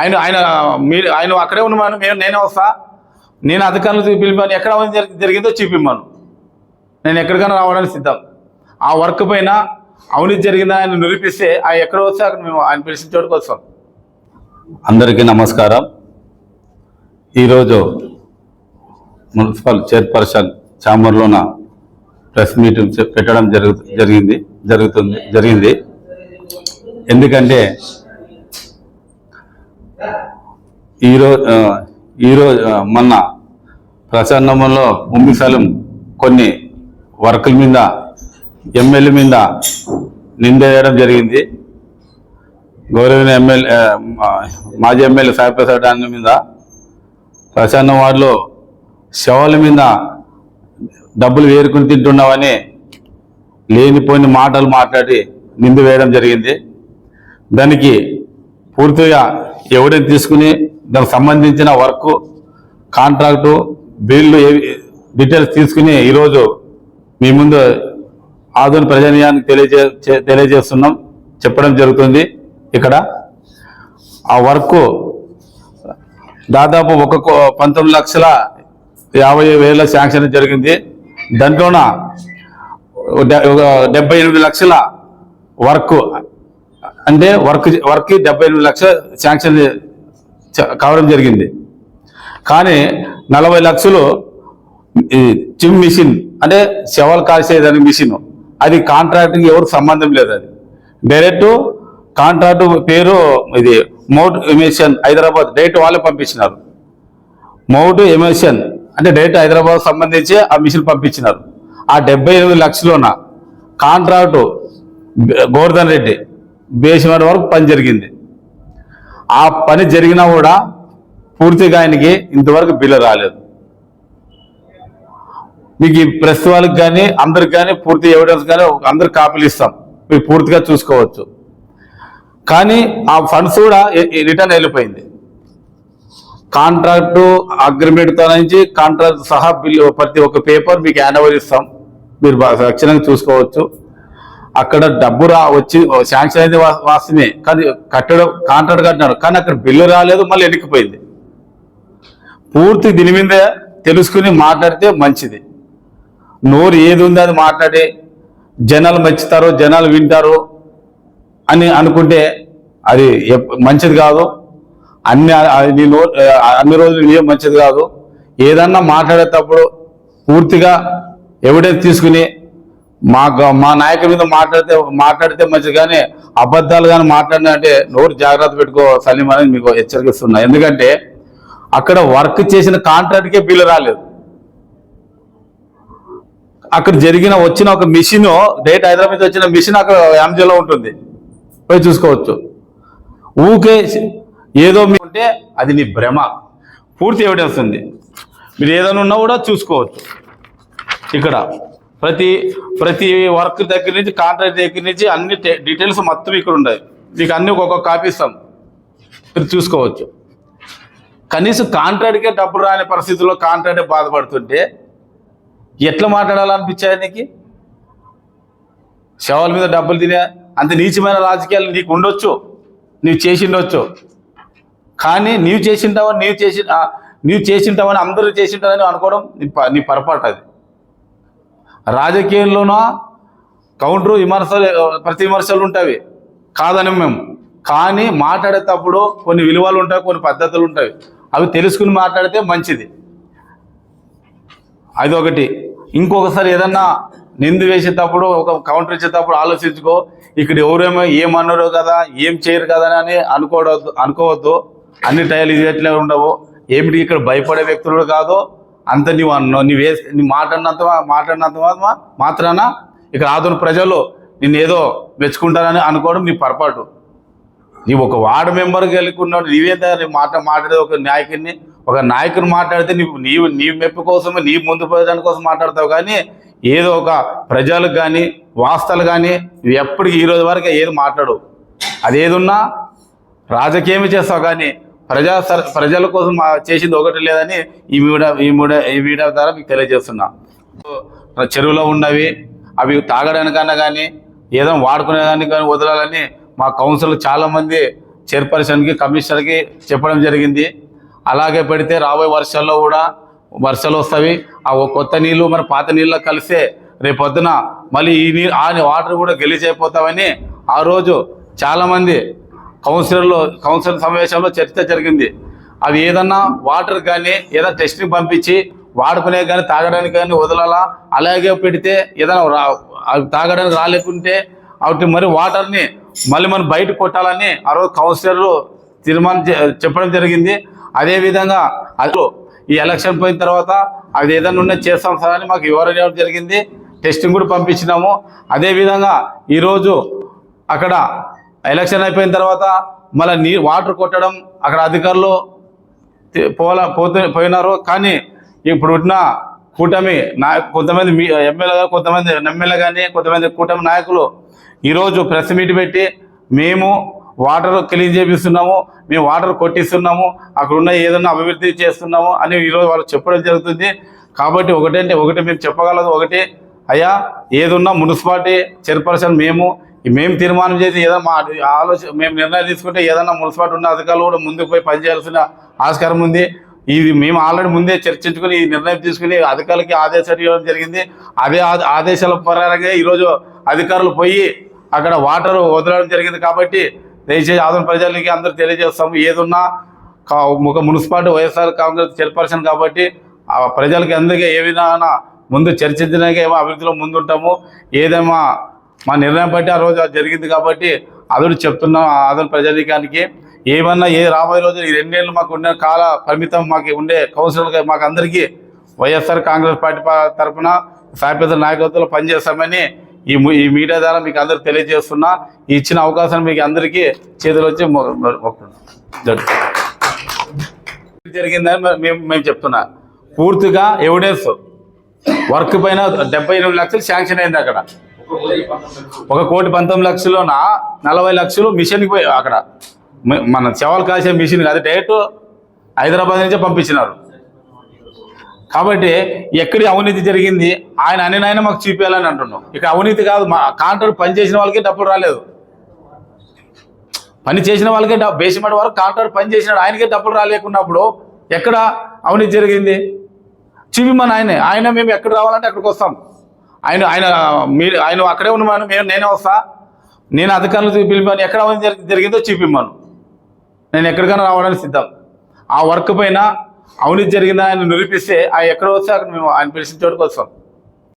ఆయన ఆయన మీరు ఆయన అక్కడే ఉన్నాను మేము నేనే వస్తా. నేను అధికారులు పిలిపాను ఎక్కడ జరిగిందో చూపిమ్మాను. నేను ఎక్కడికైనా రావడానికి సిద్ధం. ఆ వర్క్ పైన అవినీతి జరిగిందా ఆయన నిరూపిస్తే ఆయన ఎక్కడ వస్తే అక్కడ మేము ఆయన పిలిచిన చోటుకు వస్తాం. అందరికీ నమస్కారం. ఈరోజు మున్సిపల్ చైర్పర్సన్ చాంబర్లోన ప్రెస్ మీటింగ్ పెట్టడం జరుగు జరిగింది జరుగుతుంది జరిగింది. ఎందుకంటే ఈరోజు ఈరోజు మొన్న ప్రసన్నములో భూమిస్థలం కొన్ని వర్కుల మీద ఎమ్మెల్యే మీద నిందేయడం జరిగింది. గౌరవనీయ ఎమ్మెల్యే మాజీ ఎమ్మెల్యే సాయిప్రసాద్ అన్న మీద ప్రసన్న వార్డులో శవాల మీద డబ్బులు వేరుకుని తింటున్నావని లేనిపోయిన మాటలు మాట్లాడి నింది వేయడం జరిగింది. దానికి పూర్తిగా ఎవిడెన్స్ తీసుకుని దానికి సంబంధించిన వర్క్ కాంట్రాక్టు బిల్లు ఏవి డీటెయిల్స్ తీసుకుని ఈరోజు మీ ముందు ఆధునిక ప్రజానీయానికి తెలియజే తెలియజేస్తున్నాం. చెప్పడం జరుగుతుంది ఇక్కడ. ఆ వర్క్ దాదాపు ఒక కో- పంతొమ్మిది లక్షల యాభై వేల శాంక్షన్ జరిగింది. దాంట్లోన డె- ఒక డెబ్బై ఎనిమిది లక్షల వర్క్ అంటే వర్క్ వర్క్ డెబ్బై ఎనిమిది లక్షల శాంక్షన్ కావడం జరిగింది. కానీ నలభై లక్షలు ఈ చిమ్ మిషన్ అంటే శవాలు కాసేదాని మిషన్. అది కాంట్రాక్ట్కి ఎవరికి సంబంధం లేదు అది. డైరెక్ట్ కాంట్రాక్ట్ పేరు ఇది మౌట్ ఎమిషన్ హైదరాబాద్ డైరెక్ట్ వాళ్ళే పంపించినారు. మౌట్ ఎమిషన్ అంటే డైరెక్ట్ హైదరాబాద్ సంబంధించి ఆ మిషన్ పంపించినారు. ఆ డెబ్బై ఎనిమిది లక్షలోన కాంట్రాక్టు గోవర్ధన్ రెడ్డి బేసిమడి వరకు పని జరిగింది. ఆ పని జరిగినా కూడా పూర్తిగా ఆయనకి ఇంతవరకు బిల్లు రాలేదు. మీకు ఈ ప్రెస్ వాళ్ళకి కానీ అందరికి కానీ పూర్తి ఎవిడెన్స్ కానీ అందరు కాపీలు ఇస్తాం. మీరు పూర్తిగా చూసుకోవచ్చు. కానీ ఆ ఫండ్స్ కూడా రిటర్న్ వెళ్ళిపోయింది. కాంట్రాక్టు అగ్రిమెంట్తో నుంచి కాంట్రాక్ట్ సహా బిల్లు ప్రతి ఒక్క పేపర్ మీకు హ్యాండ్ ఇస్తాం. మీరు బాగా చూసుకోవచ్చు. అక్కడ డబ్బు రా వచ్చి శాంక్షన్ అయితే వా- వాస్తవమే కానీ కట్టడం కాంట్రాక్ట్ కట్టినారు. కానీ అక్కడ బిల్లు రాలేదు మళ్ళీ వెనక్కిపోయింది. పూర్తి దీని మీద తెలుసుకుని మాట్లాడితే మంచిది. నోరు ఏది ఉంది అది మాట్లాడి జనాలు మెచ్చుతారు జనాలు వింటారు అని అనుకుంటే అది మంచిది కాదు. అన్ని నీ నో అన్ని రోజులు ఏం మంచిది కాదు. ఏదన్నా మాట్లాడేటప్పుడు పూర్తిగా ఎవిడెన్స్ తీసుకుని మా మా నాయకుల మీద మాట్లాడితే మాట్లాడితే మంచిది కానీ అబద్ధాలు కానీ మాట్లాడినా అంటే నోరు జాగ్రత్త పెట్టుకో సలీం అనేది మీకు హెచ్చరిస్తున్నా. ఎందుకంటే అక్కడ వర్క్ చేసిన కాంట్రాక్ట్కే బిల్లు రాలేదు. అక్కడ జరిగిన వచ్చిన ఒక మిషన్ డేట్ హైదరాబాద్ వచ్చిన మిషన్ అక్కడ ఎంజీలో ఉంటుంది. పోయి చూసుకోవచ్చు. ఊకే ఏదో మీ ఉంటే అది నీ భ్రమ. పూర్తి ఎవిడెన్స్ ఉంది. మీరు ఏదైనా ఉన్నా కూడా చూసుకోవచ్చు. ఇక్కడ ప్రతి ప్రతి వర్క్ దగ్గర నుంచి కాంట్రాక్ట్ దగ్గర నుంచి అన్ని డీటెయిల్స్ మొత్తం ఇక్కడ ఉండదు మీకు అన్ని ఒక్కొక్క కాపీ ఇస్తాం. మీరు చూసుకోవచ్చు. కనీసం కాంట్రాక్ట్కే డబ్బులు రాని పరిస్థితుల్లో కాంట్రాక్ట్ బాధపడుతుంటే ఎట్లా మాట్లాడాలనిపించాయి నీకు? శవాల మీద డబ్బులు తినే అంత నీచమైన రాజకీయాలు నీకు ఉండొచ్చు. నీవు చేసిండొచ్చు. కానీ నీవు చేసింటావని నీవు చేసి నీవు చేసింటావని అందరూ చేసింటారని అనుకోవడం నీ ప- నీ పొరపాటు అది. రాజకీయాల్లోనూ కౌంటర్ విమర్శలు ప్రతి విమర్శలు ఉంటాయి. కాదని మేము. కానీ మాట్లాడేటప్పుడు కొన్ని విలువలు ఉంటాయి కొన్ని పద్ధతులు ఉంటాయి. అవి తెలుసుకుని మాట్లాడితే మంచిది. అది ఒకటి ఇంకొకసారి ఏదన్నా నిందు వేసేటప్పుడు ఒక కౌంటర్ ఇచ్చేటప్పుడు ఆలోచించుకో ఇక్కడ ఎవరేమో ఏమన్నారో కదా ఏం చేయరు కదా అని అనుకోవద్దు అనుకోవద్దు. అన్ని టైలు ఇది ఎట్లా ఉండవు. ఏమిటి ఇక్కడ భయపడే వ్యక్తులు కూడా కాదు. అంత నీవు అన్న నీ వే నీ మాట్లాడినంత మాట్లాడినంత మాత్రాన? ఇక్కడ ఆధునిక ప్రజలు నిన్ను ఏదో మెచ్చుకుంటారని అనుకోవడం నీ పొరపాటు. నీవు ఒక వార్డు మెంబర్కి వెళ్ళుకున్నాడు నీవే నీ మాట మాట్లాడే ఒక నాయకుడిని ఒక నాయకుని మాట్లాడితే నీవు నీవు నీ మెప్పు కోసమే నీ ముందు పోయేదాని కోసం మాట్లాడతావు కానీ ఏదో ఒక ప్రజలకు కానీ వాస్తలు కానీ నువ్వు ఎప్పటికీ ఈ రోజు వరకు ఏది మాట్లాడు అదేదున్నా రాజకీయమే చేస్తావు కానీ ప్రజా ప్రజల కోసం మా చేసింది ఒకటి లేదని ఈ మీడియా ఈ మీడియా ఈ వీడియో ద్వారా మీకు తెలియజేస్తున్నా. చెరువులో ఉన్నవి అవి తాగడానికన్నా కానీ ఏదో వాడుకునేదానికి కానీ వదలాలని మా కౌన్సిల్ చాలామంది చైర్పర్సన్కి కమిషనర్కి చెప్పడం జరిగింది. అలాగే పెడితే రాబోయే వర్షాల్లో కూడా వర్షాలు వస్తాయి. ఆ కొత్త నీళ్ళు మరి పాత నీళ్ళ కలిసే రేపు పొద్దున మళ్ళీ ఈ నీరు ఆ వాటర్ కూడా గెలిచైపోతామని ఆ రోజు చాలామంది కౌన్సిలర్లు కౌన్సిలర్ సమావేశంలో చర్చ జరిగింది. అవి ఏదన్నా వాటర్ కానీ ఏదైనా టెస్టింగ్ పంపించి వాడుకునే కానీ తాగడానికి కానీ వదలాలా? అలాగే పెడితే ఏదైనా రా అవి తాగడానికి రాలేకుంటే వాటి మరి వాటర్ని మళ్ళీ మనం బయట కొట్టాలని ఆ రోజు కౌన్సిలర్లు తీర్మానం చే- చెప్పడం జరిగింది. అదేవిధంగా అసలు ఈ ఎలక్షన్ పోయిన తర్వాత అది ఏదైనా ఉంటే చేస్తాం సార్ అని మాకు వివరణ ఇవ్వడం జరిగింది. టెస్టింగ్ కూడా పంపించినాము. అదేవిధంగా ఈరోజు అక్కడ ఎలక్షన్ అయిపోయిన తర్వాత మళ్ళీ నీ వాటర్ కొట్టడం అక్కడ అధికారులు పోలా పోల పోతే పోయినారు. కానీ ఇప్పుడు ఉన్న కూటమి నాయకు కొంతమంది మీ ఎమ్మెల్యే కొంతమంది ఎమ్మెల్యే కానీ కొంతమంది కూటమి నాయకులు ఈరోజు ప్రెస్ మీట్ పెట్టి మేము వాటర్ క్లీన్ చేపిస్తున్నాము మేము వాటర్ కొట్టిస్తున్నాము అక్కడ ఉన్న ఏదైనా అభివృద్ధి చేస్తున్నాము అని ఈరోజు వాళ్ళు చెప్పడం జరుగుతుంది. కాబట్టి ఒకటంటే ఒకటి మేము చెప్పగలదు ఒకటి అయ్యా ఏదున్నా మున్సిపాలిటీ చైర్పర్సన్ మేము మేము తీర్మానం చేసి ఏదైనా మా ఆలోచన మేము నిర్ణయం తీసుకుంటే ఏదైనా మున్సిపాలిటీ ఉన్న అధికారులు కూడా ముందుకు పోయి పనిచేయాల్సిన ఆస్కారం ఉంది. ఇది మేము ఆల్రెడీ ముందే చర్చించుకుని ఈ నిర్ణయం తీసుకుని అధికారులకి ఆదేశాలు ఇవ్వడం జరిగింది. అదే ఆదేశాల ప్రకారంగా ఈరోజు అధికారులు పోయి అక్కడ వాటర్ వదలడం జరిగింది కాబట్టి దయచేసి ఆదరణ ప్రజలకి అందరూ తెలియజేస్తాము. ఏదున్నా కా- ఒక మున్సిపాలిటీ వైఎస్ఆర్ కాంగ్రెస్ చైర్పర్సన్ కాబట్టి ఆ ప్రజలకి అందరికీ ఏ విధంగా ముందు చర్చించడానికి ఏమో అభివృద్ధిలో ముందుంటాము. ఏదేమో మా నిర్ణయం బట్టి ఆ రోజు అది జరిగింది కాబట్టి అదుడు చెప్తున్నాం ఆదరణ ప్రజానీకానికి. ఏమన్నా ఏ రాబోయే రోజు ఈ రెండేళ్ళు మాకు ఉండే కాల పరిమితం మాకు ఉండే కౌన్సిలర్ మాకు అందరికీ వైఎస్ఆర్ కాంగ్రెస్ పార్టీ తరఫున సాయపేద నాయకత్వంలో పనిచేస్తామని ఈ ఈ మీడియా ద్వారా మీకు అందరు తెలియజేస్తున్నా. ఇచ్చిన అవకాశం మీకు అందరికీ చేతులు వచ్చి జరిగిందని మేము మేము చెప్తున్నా. పూర్తిగా ఎవిడెన్స్ వర్క్ పైన డెబ్బై ఎనిమిది లక్షలు శాంక్షన్ అయింది అక్కడ. ఒక కోటి పంతొమ్మిది లక్షలున? నలభై లక్షలు మిషన్కి పోయి అక్కడ. మన చెవలు కాసే మిషన్ కాదు డైరెక్ట్ హైదరాబాద్ నుంచే పంపించినారు. కాబట్టి ఎక్కడి అవినీతి జరిగింది? ఆయన అని నాయన మాకు చూపించాలని అంటున్నాం. ఇక అవినీతి కాదు మా కాంట్రాక్ట్ పని చేసిన వాళ్ళకి డబ్బులు రాలేదు. పని చేసిన వాళ్ళకే డబ్బు బేసిమెట్ వరకు కాంట్రాక్ట్ పని చేసినాడు ఆయనకే డబ్బులు రాలేకున్నప్పుడు ఎక్కడ అవినీతి జరిగింది? చూపిమని ఆయనే ఆయన మేము ఎక్కడ రావాలంటే అక్కడికి వస్తాం. ఆయన ఆయన మీరు ఆయన అక్కడే ఉన్నాను మేము నేనే వస్తా. నేను అధికారులు పిలిపాను ఎక్కడ జరిగి- జరిగిందో చూపిమ్మాను నేను ఎక్కడికైనా రావడానికి సిద్ధం. ఆ వర్క్ పైన అవినీతి జరిగిందని ఆయన నిరూపిస్తే ఆ ఎక్కడ వస్తే అక్కడ మేము ఆయన పిలిచిన చోటుకు వస్తాం.